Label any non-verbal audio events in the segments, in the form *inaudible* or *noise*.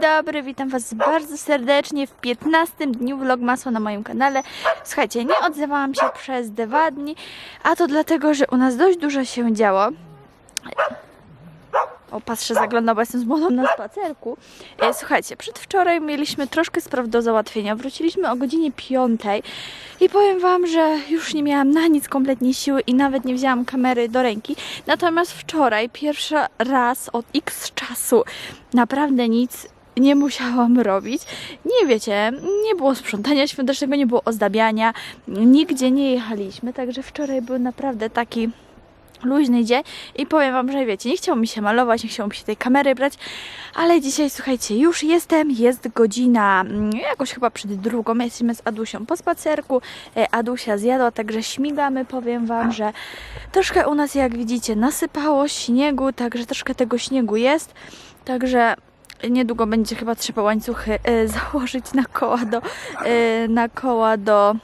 dobry, witam Was bardzo serdecznie w 15 dniu vlogmasu na moim kanale. Słuchajcie, nie odzywałam się przez dwa dni, a to dlatego, że u nas dość dużo się działo. O, patrzę, zaglądam, bo jestem z młodą na spacerku. E, Słuchajcie, przedwczoraj mieliśmy troszkę spraw do załatwienia. Wróciliśmy o godzinie 5 i powiem Wam, że już nie miałam na nic kompletnie siły i nawet nie wzięłam kamery do ręki. Natomiast wczoraj, pierwszy raz od x czasu, naprawdę nic nie musiałam robić. Nie wiecie, nie było sprzątania świątecznego, nie było ozdabiania, nigdzie nie jechaliśmy, także wczoraj był naprawdę taki luźny dzień i powiem Wam, że wiecie, nie chciało mi się malować, nie chciało mi się tej kamery brać, ale dzisiaj, słuchajcie, już jestem, jest godzina mm, jakoś chyba przed drugą, jesteśmy z Adusią po spacerku, e, Adusia zjadła, także śmigamy, powiem Wam, że troszkę u nas, jak widzicie, nasypało śniegu, także troszkę tego śniegu jest, także niedługo będzie chyba trzeba łańcuchy e, *laughs* założyć na koła do, e, na koła do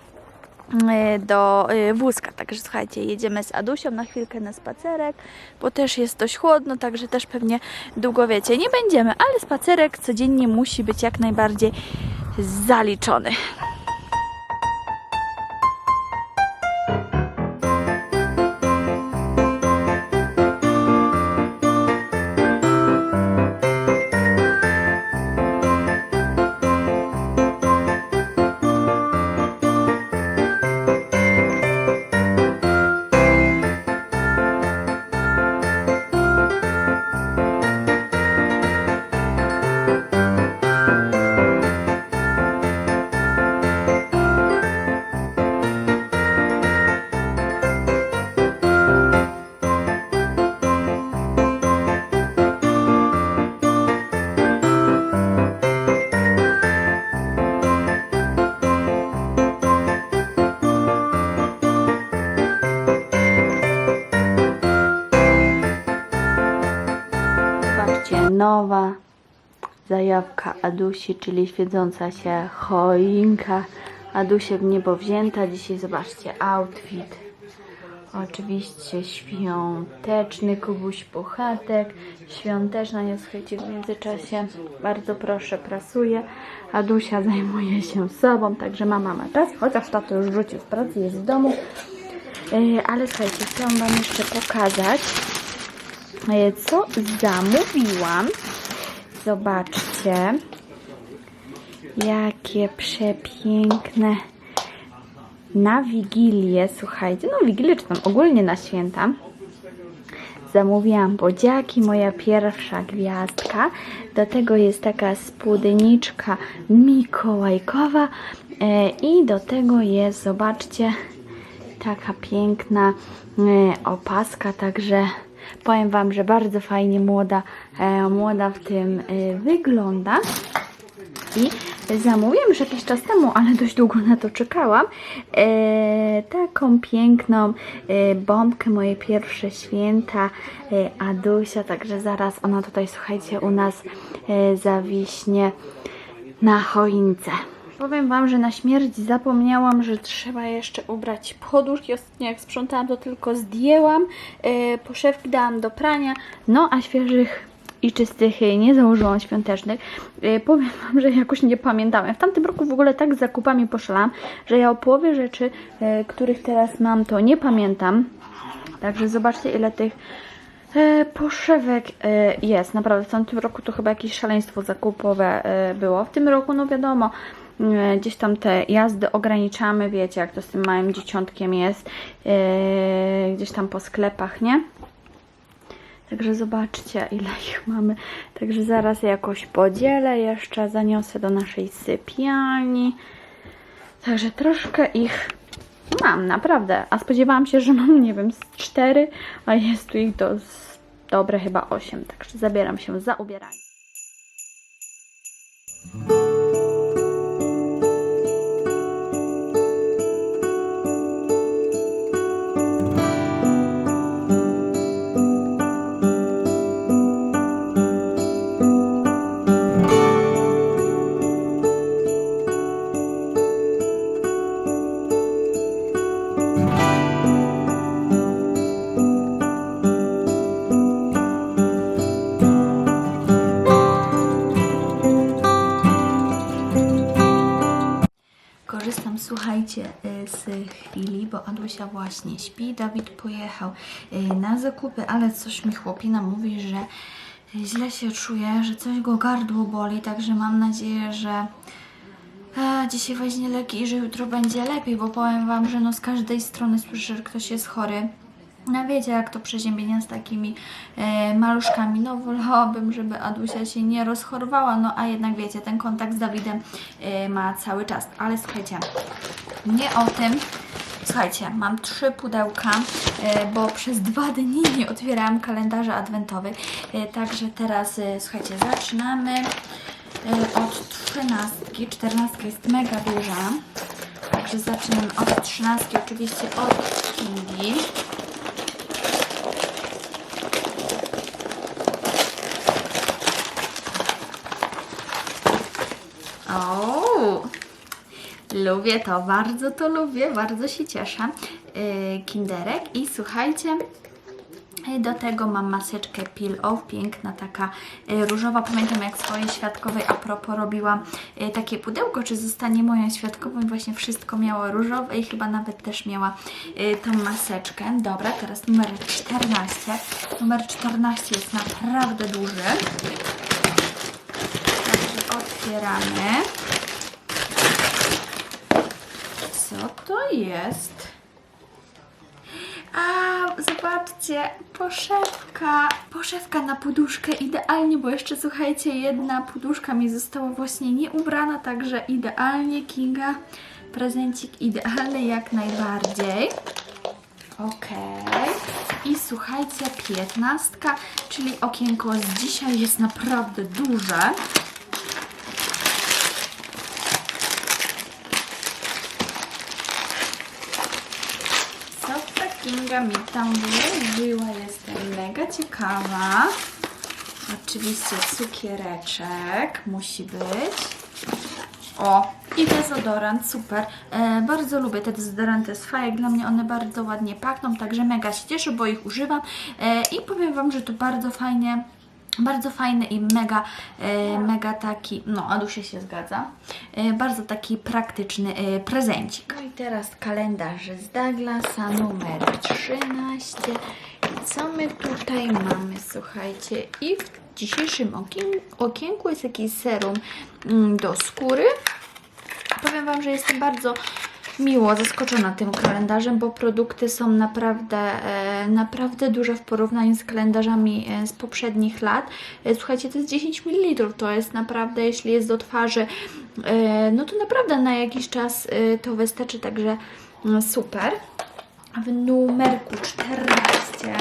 do e, wózka. Także słuchajcie, jedziemy z Adusią na chwilkę na spacerek, bo też jest dość chłodno, także też pewnie długo wiecie, nie będziemy, ale spacerek codziennie musi być jak najbardziej zaliczony. Zobaczcie, zajawka Adusi, czyli świecąca się choinka. Adusie w niebo wzięta. Dzisiaj zobaczcie, outfit. Oczywiście świąteczny, Kubuś Puchatek. Świąteczna, nie słuchajcie, w międzyczasie bardzo proszę prasuje. Adusia zajmuje się sobą, także mama ma czas, chociaż tato już rzucił w pracy, jest w domu. Yy, Ale słuchajcie, chciałam Wam jeszcze pokazać, E, co zamówiłam. Zobaczcie, jakie przepiękne na Wigilię, słuchajcie, no Wigilię czy tam ogólnie na święta. Zamówiłam bodziaki, moja pierwsza gwiazdka. Do tego jest taka spódniczka mikołajkowa e, i do tego jest, zobaczcie, taka piękna e, opaska, także powiem Wam, że bardzo fajnie młoda, e, młoda w tym e, wygląda. I zamówiłam już jakiś czas temu, ale dość długo na to czekałam, e, taką piękną e, bombkę, moje pierwsze święta e, Adusia, także zaraz ona tutaj, słuchajcie, u nas e, zawiśnie na choince. Powiem Wam, że na śmierć zapomniałam, że trzeba jeszcze ubrać poduszki. Ostatnio jak sprzątałam, to tylko zdjęłam. E, poszewki dałam do prania. No, a świeżych i czystych nie założyłam świątecznych. E, powiem Wam, że jakoś nie pamiętałem. W tamtym roku w ogóle tak z zakupami poszłam, że ja o połowie rzeczy, e, których teraz mam, to nie pamiętam. Także zobaczcie, ile tych poszewek jest, naprawdę w tamtym roku to chyba jakieś szaleństwo zakupowe było. W tym roku, no wiadomo, gdzieś tam te jazdy ograniczamy, wiecie jak to z tym małym dzieciątkiem jest, e, gdzieś tam po sklepach, nie? Także zobaczcie, ile *laughs* ich mamy. Także zaraz jakoś podzielę jeszcze, zaniosę do naszej sypialni. Także troszkę ich mam, naprawdę. A spodziewałam się, że mam, nie wiem, z a jest tu ich do dobre chyba osiem. Także zabieram się za ubieranie. Słuchajcie, y, z chwili, bo Adusia właśnie śpi. Dawid pojechał y, na zakupy, ale coś mi chłopina mówi, że y, źle się czuje, że coś go gardło boli, także mam nadzieję, że a, dzisiaj weźmie leki i że jutro będzie lepiej, bo powiem Wam, że no z każdej strony słyszę, że ktoś jest chory. No wiecie, jak to przeziębienia z takimi e, maluszkami. No wolałabym, żeby Adusia się nie rozchorowała, no a jednak wiecie, ten kontakt z Dawidem e, ma cały czas. Ale słuchajcie, nie o tym. Słuchajcie, mam trzy pudełka, e, bo przez dwa dni *laughs* nie otwierałam kalendarza adwentowych. E, także teraz, e, słuchajcie, zaczynamy e, od trzynastki. Czternastka jest mega duża. Także zaczynam od trzynastki, oczywiście od Kingi. O, lubię to, bardzo to lubię, bardzo się cieszę. Yy, kinderek i słuchajcie, yy, do tego mam maseczkę Peel Off, piękna taka yy, różowa. Pamiętam jak swojej świadkowej a propos robiłam takie pudełko, czy zostanie moją świadkową i właśnie wszystko miało różowe i chyba nawet też miała tą maseczkę. Dobra, teraz numer 14. Numer 14 jest naprawdę duży. Także otwieramy. Co to jest? A, zobaczcie, poszewka. Poszewka na poduszkę, idealnie, bo jeszcze słuchajcie, jedna poduszka mi została właśnie nieubrana, także idealnie, Kinga. Prezencik idealny jak najbardziej. Okej. I słuchajcie, piętnastka, czyli okienko z dzisiaj jest naprawdę duże. Co ta Kinga mi tam włożyła? Jestem mega ciekawa. Oczywiście cukiereczek musi być. O, i dezodorant, super. E, bardzo lubię te dezodoranty z fajek, dla mnie one bardzo ładnie pachną, także mega się cieszę, bo ich używam. E, I powiem Wam, że to bardzo fajnie, bardzo fajny i mega, e, mega taki, no Adusia się zgadza, e, bardzo taki praktyczny e, prezencik. No i teraz kalendarz z Douglasa numer 13. I co my tutaj mamy, słuchajcie, i w dzisiejszym okien okienku jest jakiś serum mm, do skóry. Powiem Wam, że jestem bardzo miło zaskoczona tym kalendarzem, bo produkty są naprawdę, e, naprawdę duże w porównaniu z kalendarzami e, z poprzednich lat. E, słuchajcie, to jest 10 ml, to jest naprawdę, jeśli jest do twarzy, no to naprawdę na jakiś czas to wystarczy, także mm, super. W numerku 14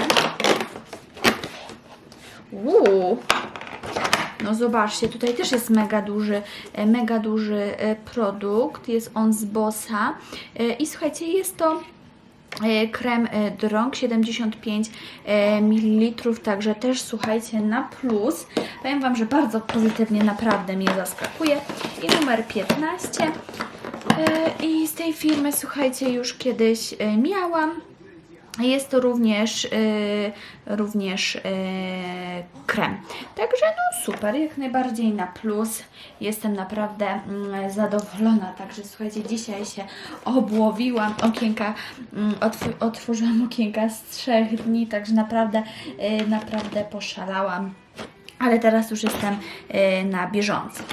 Uuu, no zobaczcie, tutaj też jest mega duży, e, mega duży e, produkt. Jest on z Bossa. E, I słuchajcie, jest to krem Drąg 75 e, ml, także też słuchajcie na plus. Powiem Wam, że bardzo pozytywnie naprawdę mnie zaskakuje. I numer 15. E, I z tej firmy, słuchajcie, już kiedyś miałam. Jest to również, y, również y, krem. Także no super, jak najbardziej na plus. Jestem naprawdę mm, zadowolona. Także słuchajcie, dzisiaj się obłowiłam okienka, otw otworzyłam okienka z trzech dni, także naprawdę, y, naprawdę poszalałam. Ale teraz już jestem y, na bieżąco.